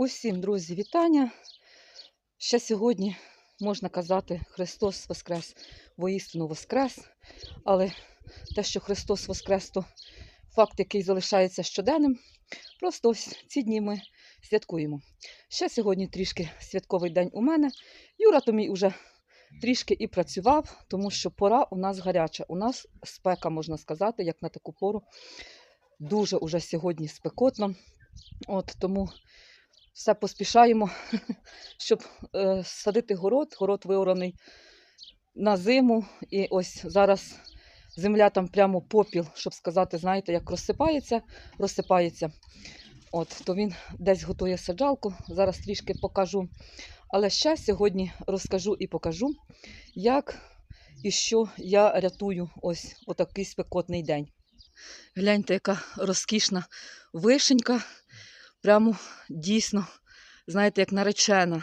Усім, друзі, вітання. Ще сьогодні можна казати Христос Воскрес, воістину Воскрес. Але те, що Христос Воскрес, то факт, який залишається щоденним. Просто ось ці дні ми святкуємо. Ще сьогодні трішки святковий день у мене. Юра то мій уже трішки і працював, тому що пора у нас гаряча. У нас спека, можна сказати, як на таку пору. Дуже уже сьогодні спекотно. От тому все поспішаємо, щоб е, садити город. Город виораний на зиму. І ось зараз земля там прямо попіл, щоб сказати, знаєте, як розсипається, розсипається. От, то він десь готує саджалку. Зараз трішки покажу. Але ще сьогодні розкажу і покажу, як і що я рятую ось отакий спекотний день. Гляньте, яка розкішна вишенька. Прямо дійсно, знаєте, як наречена.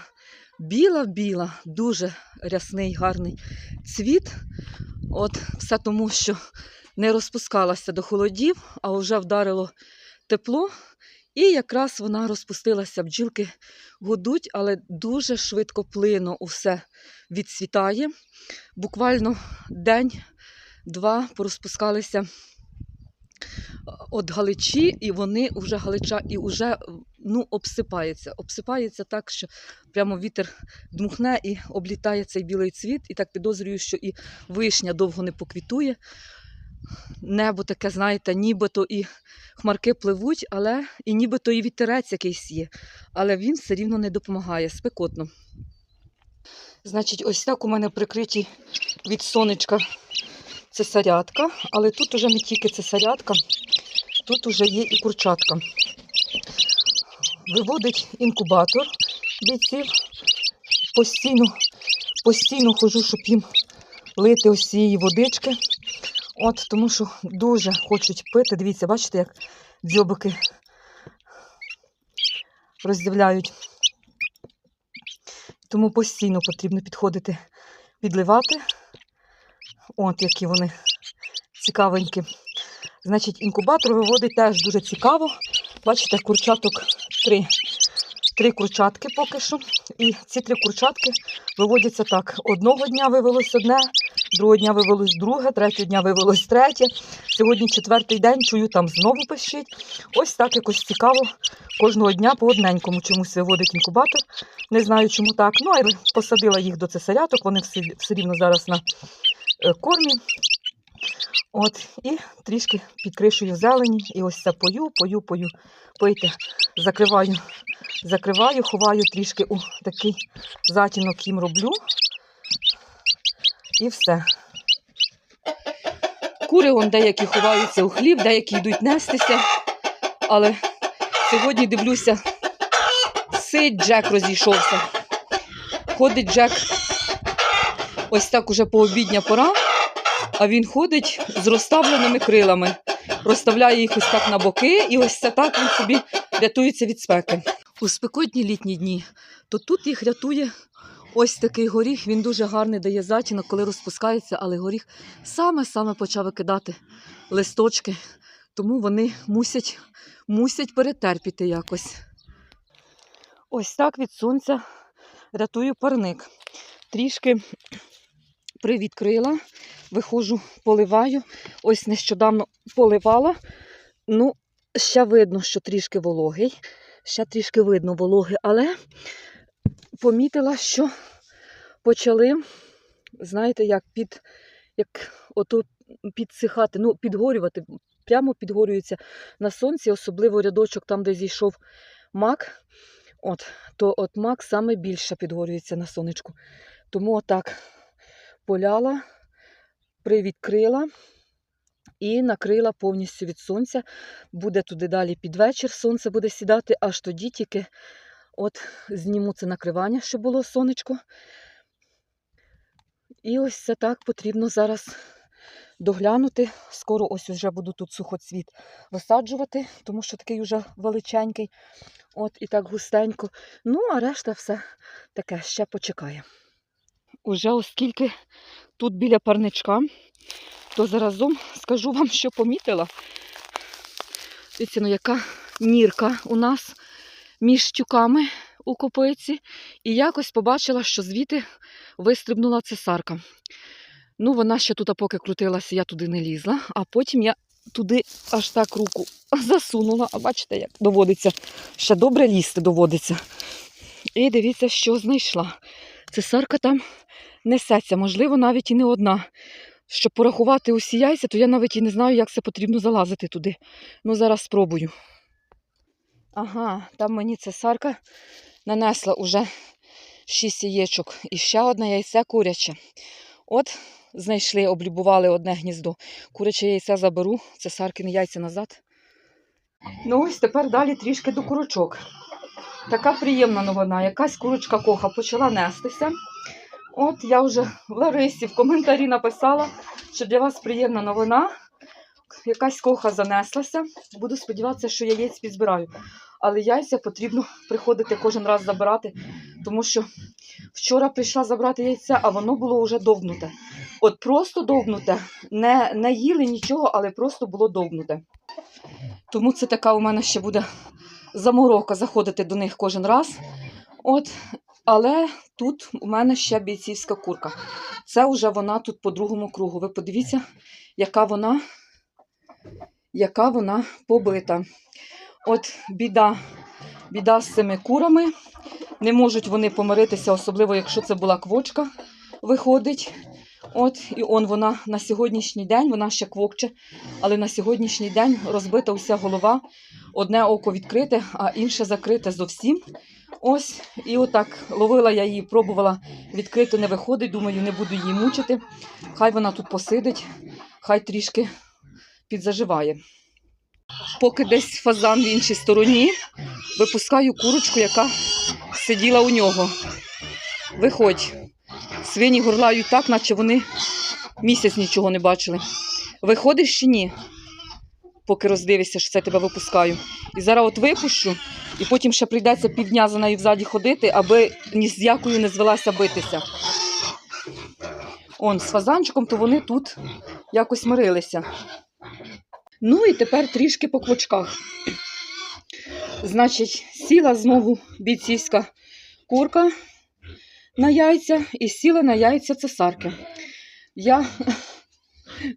Біла-біла, дуже рясний, гарний цвіт. От все тому, що не розпускалася до холодів, а вже вдарило тепло. І якраз вона розпустилася, бджілки гудуть, але дуже швидко плино усе відцвітає. Буквально день-два порозпускалися от галичі, і вони вже галича і вже ну, обсипається. Обсипається так, що прямо вітер дмухне і облітає цей білий цвіт. І так підозрюю, що і вишня довго не поквітує. Небо таке, знаєте, нібито і хмарки пливуть, але і нібито і вітерець якийсь є. Але він все рівно не допомагає, спекотно. Значить, ось так у мене прикриті від сонечка цесарятка, але тут уже не тільки цесарятка, тут уже є і курчатка. Виводить інкубатор бійців. Постійно, постійно хожу, щоб їм лити ось цієї водички. От, тому що дуже хочуть пити. Дивіться, бачите, як дзьобики роздивляють. Тому постійно потрібно підходити, підливати. От які вони цікавенькі. Значить, інкубатор виводить теж дуже цікаво. Бачите, курчаток три. Три курчатки поки що. І ці три курчатки виводяться так. Одного дня вивелось одне, другого дня вивелось друге, третього дня вивелось третє. Сьогодні четвертий день, чую, там знову пищить. Ось так якось цікаво. Кожного дня по одненькому чомусь виводить інкубатор. Не знаю, чому так. Ну, а посадила їх до цесаряток, вони все, все рівно зараз на кормі. От, і трішки підкришую зелені. І ось це пою, пою, пою. Пийте, закриваю, закриваю, ховаю трішки у такий затінок їм роблю. І все. Кури он деякі ховаються у хліб, деякі йдуть нестися. Але сьогодні дивлюся, сидь Джек розійшовся. Ходить Джек ось так уже пообідня пора, а він ходить з розставленими крилами. Розставляє їх ось так на боки, і ось це так він собі рятується від спеки. У спекотні літні дні, то тут їх рятує ось такий горіх. Він дуже гарний дає затінок, коли розпускається, але горіх саме-саме почав викидати листочки, тому вони мусять, мусять перетерпіти якось. Ось так від сонця рятую парник. Трішки привідкрила, виходжу, поливаю. Ось нещодавно поливала. Ну, ще видно, що трішки вологий. Ще трішки видно вологи, але помітила, що почали, знаєте, як під як ото підсихати, ну, підгорювати, прямо підгорюється на сонці, особливо рядочок там, де зійшов мак. От, то от мак саме більше підгорюється на сонечку. Тому отак поляла, привідкрила і накрила повністю від сонця. Буде туди далі під вечір, сонце буде сідати, аж тоді тільки от зніму це накривання, щоб було сонечко. І ось це так потрібно зараз доглянути. Скоро ось вже буду тут сухоцвіт висаджувати, тому що такий вже величенький. От і так густенько. Ну, а решта все таке ще почекає. Уже оскільки тут біля парничка, то заразом скажу вам, що помітила. Дивіться, ну яка нірка у нас між тюками у копиці і якось побачила, що звідти вистрибнула цесарка. Ну, вона ще тут поки крутилася, я туди не лізла, а потім я туди аж так руку засунула. А бачите, як доводиться ще добре лізти доводиться. І дивіться, що знайшла. Цесарка там несеться, можливо, навіть і не одна. Щоб порахувати усі яйця, то я навіть і не знаю, як це потрібно залазити туди. Ну, зараз спробую. Ага, там мені цесарка нанесла уже шість яєчок. І ще одне яйце куряче. От знайшли, облюбували одне гніздо. Куряче яйце заберу, цесаркини яйця назад. Ну ось тепер далі трішки до курочок. Така приємна новина. Якась курочка коха почала нестися. От я вже Ларисі в коментарі написала, що для вас приємна новина. Якась коха занеслася. Буду сподіватися, що яєць підзбираю. Але яйця потрібно приходити кожен раз забирати, тому що вчора прийшла забрати яйця, а воно було вже довбнуте. От просто довбнуте. Не, не їли нічого, але просто було довбнуте. Тому це така у мене ще буде заморока заходити до них кожен раз. От, але тут у мене ще бійцівська курка. Це вже вона тут по другому кругу. Ви подивіться, яка вона, яка вона побита. От біда, біда з цими курами. Не можуть вони помиритися, особливо якщо це була квочка, виходить. От, і он вона на сьогоднішній день, вона ще квокче, але на сьогоднішній день розбита вся голова, одне око відкрите, а інше закрите зовсім. Ось, і отак ловила я її, пробувала відкрито, не виходить. Думаю, не буду її мучити. Хай вона тут посидить, хай трішки підзаживає. Поки десь фазан в іншій стороні, випускаю курочку, яка сиділа у нього. Виходь. Свині горлають так, наче вони місяць нічого не бачили. Виходиш чи ні? Поки роздивишся, що це тебе випускаю. І зараз от випущу, і потім ще прийдеться півдня за нею взаді ходити, аби ні з якою не звелася битися. Он, з фазанчиком, то вони тут якось мирилися. Ну і тепер трішки по квочках. Значить, сіла знову бійцівська курка на яйця і сіла на яйця цесарки. Я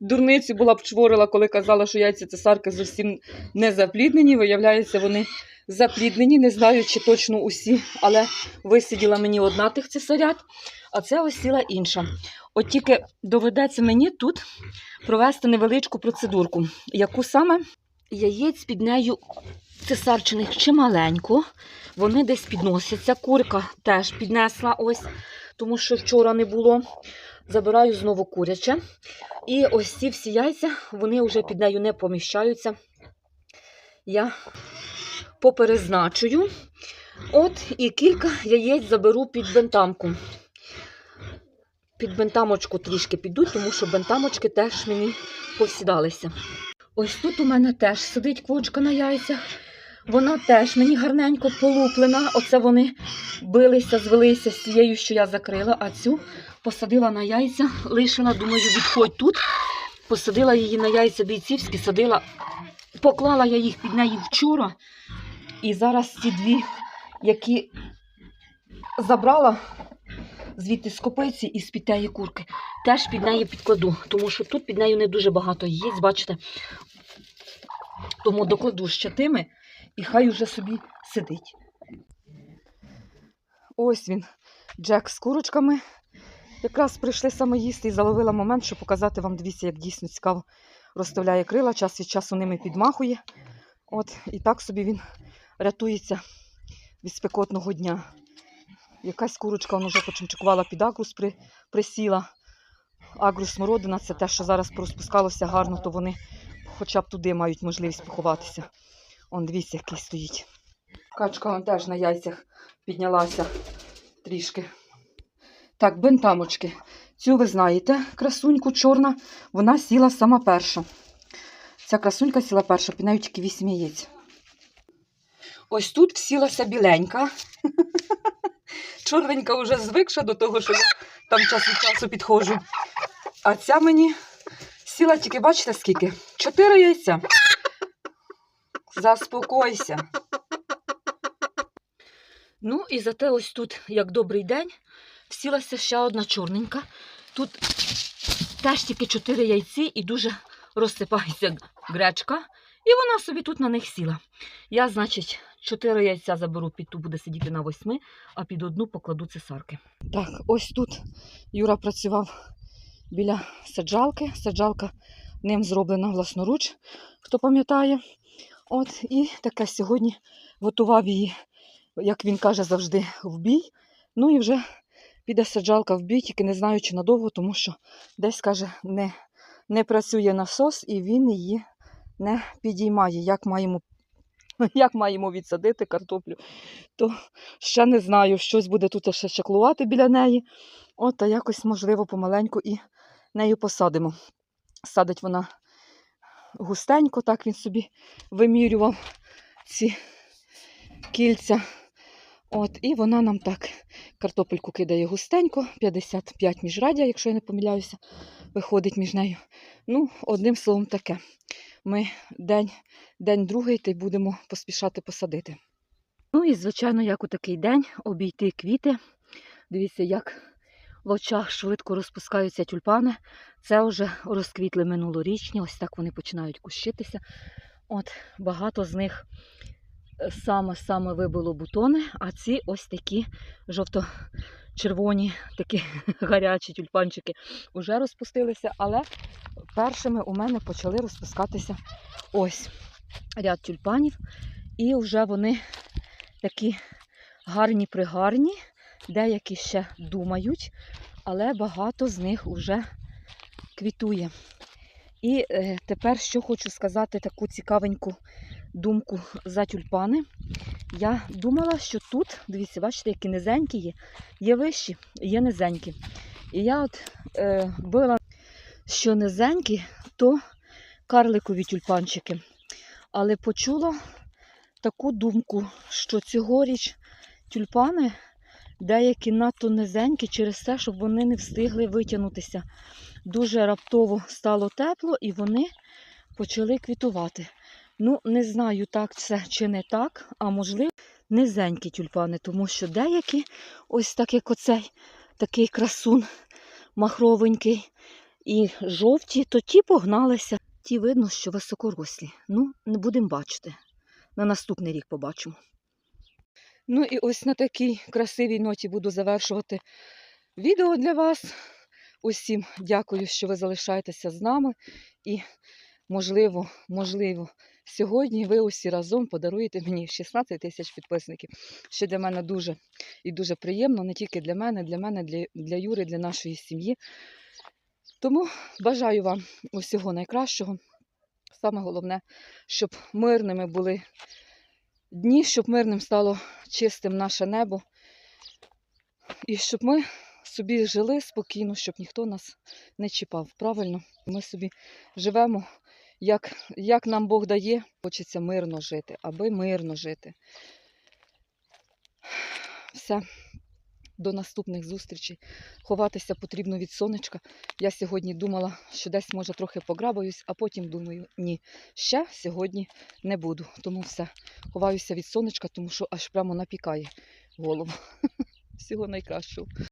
дурницю була б чворила, коли казала, що яйця цесарки зовсім не запліднені. Виявляється, вони запліднені, не знаю, чи точно усі, але висиділа мені одна тих цесарят, а це ось сіла інша. От тільки доведеться мені тут провести невеличку процедурку, яку саме яєць під нею цесарчиних чималенько. Вони десь підносяться. Курка теж піднесла ось, тому що вчора не було. Забираю знову куряче. І ось ці всі яйця, вони вже під нею не поміщаються. Я поперезначую. От і кілька яєць заберу під бентамку. Під бентамочку трішки підуть, тому що бентамочки теж мені повсідалися. Ось тут у мене теж сидить квочка на яйцях. Вона теж мені гарненько полуплена. Оце вони билися, звелися з тією, що я закрила, а цю посадила на яйця, лишила, думаю, відходь тут. Посадила її на яйця бійцівські, садила, поклала я їх під неї вчора. І зараз ці дві, які забрала звідти з копиці і з під тієї курки, теж під неї підкладу, тому що тут під нею не дуже багато яєць, бачите. Тому докладу ще тими і хай уже собі сидить. Ось він, Джек з курочками. Якраз прийшли саме їсти і заловила момент, щоб показати вам, дивіться, як дійсно цікаво розставляє крила, час від часу ними підмахує. От, і так собі він рятується від спекотного дня. Якась курочка вона вже почимчикувала під агрус, при, присіла. Агрус смородина це те, що зараз порозпускалося гарно, то вони хоча б туди мають можливість поховатися. Он дивіться, який стоїть. Качка он теж на яйцях піднялася трішки. Так, бентамочки. Цю ви знаєте, красуньку чорна, вона сіла сама перша. Ця красунька сіла перша, під нею тільки 8 яєць. Ось тут всілася біленька. Чорненька вже звикша до того, що я там час від часу підходжу. А ця мені сіла тільки, бачите, скільки? Чотири яйця. Заспокойся. Ну і зате ось тут, як добрий день, сілася ще одна чорненька. Тут теж тільки чотири яйці і дуже розсипається гречка. І вона собі тут на них сіла. Я, значить, чотири яйця заберу, під ту буде сидіти на восьми, а під одну покладу цесарки. Так, ось тут Юра працював біля саджалки. Саджалка ним зроблена власноруч, хто пам'ятає. От, і таке сьогодні готував її, як він каже, завжди в бій. Ну і вже піде саджалка в бій, тільки не знаю, чи надовго, тому що десь, каже, не, не працює насос, і він її не підіймає. Як маємо, як маємо відсадити картоплю, то ще не знаю, щось буде тут ще чаклувати біля неї. От, та якось, можливо, помаленьку і нею посадимо. Садить вона густенько, так він собі вимірював ці кільця. От, і вона нам так картопельку кидає густенько, 55 міжрадя, якщо я не помиляюся, виходить між нею. Ну, одним словом, таке. Ми день, день другий та й будемо поспішати посадити. Ну і, звичайно, як у такий день обійти квіти. Дивіться, як в очах швидко розпускаються тюльпани. Це вже розквітли минулорічні, ось так вони починають кущитися. От багато з них саме-саме вибило бутони, а ці ось такі жовто-червоні, такі гарячі тюльпанчики вже розпустилися, але першими у мене почали розпускатися ось ряд тюльпанів. І вже вони такі гарні-пригарні, деякі ще думають, але багато з них вже квітує. І е, тепер що хочу сказати таку цікавеньку думку за тюльпани. Я думала, що тут, дивіться, бачите, які низенькі є, є вищі, є низенькі. І я от е, била, що низенькі, то карликові тюльпанчики. Але почула таку думку, що цьогоріч тюльпани деякі надто низенькі через те, щоб вони не встигли витягнутися. Дуже раптово стало тепло і вони почали квітувати. Ну, не знаю, так це чи не так, а можливо, низенькі тюльпани, тому що деякі, ось так як оцей такий красун махровенький і жовті, то ті погналися. Ті видно, що високорослі. Ну, не будемо бачити. На наступний рік побачимо. Ну і ось на такій красивій ноті буду завершувати відео для вас. Усім дякую, що ви залишаєтеся з нами. І, можливо, можливо, сьогодні ви усі разом подаруєте мені 16 тисяч підписників, що для мене дуже і дуже приємно, не тільки для мене, для мене, для, для Юри, для нашої сім'ї. Тому бажаю вам усього найкращого. Саме головне, щоб мирними були дні, щоб мирним стало чистим наше небо. І щоб ми собі жили спокійно, щоб ніхто нас не чіпав. Правильно, ми собі живемо, як, як нам Бог дає, хочеться мирно жити, аби мирно жити. Все. До наступних зустрічей. Ховатися потрібно від сонечка. Я сьогодні думала, що десь може трохи пограбаюсь, а потім думаю, ні, ще сьогодні не буду. Тому все. Ховаюся від сонечка, тому що аж прямо напікає голову. Всього найкращого.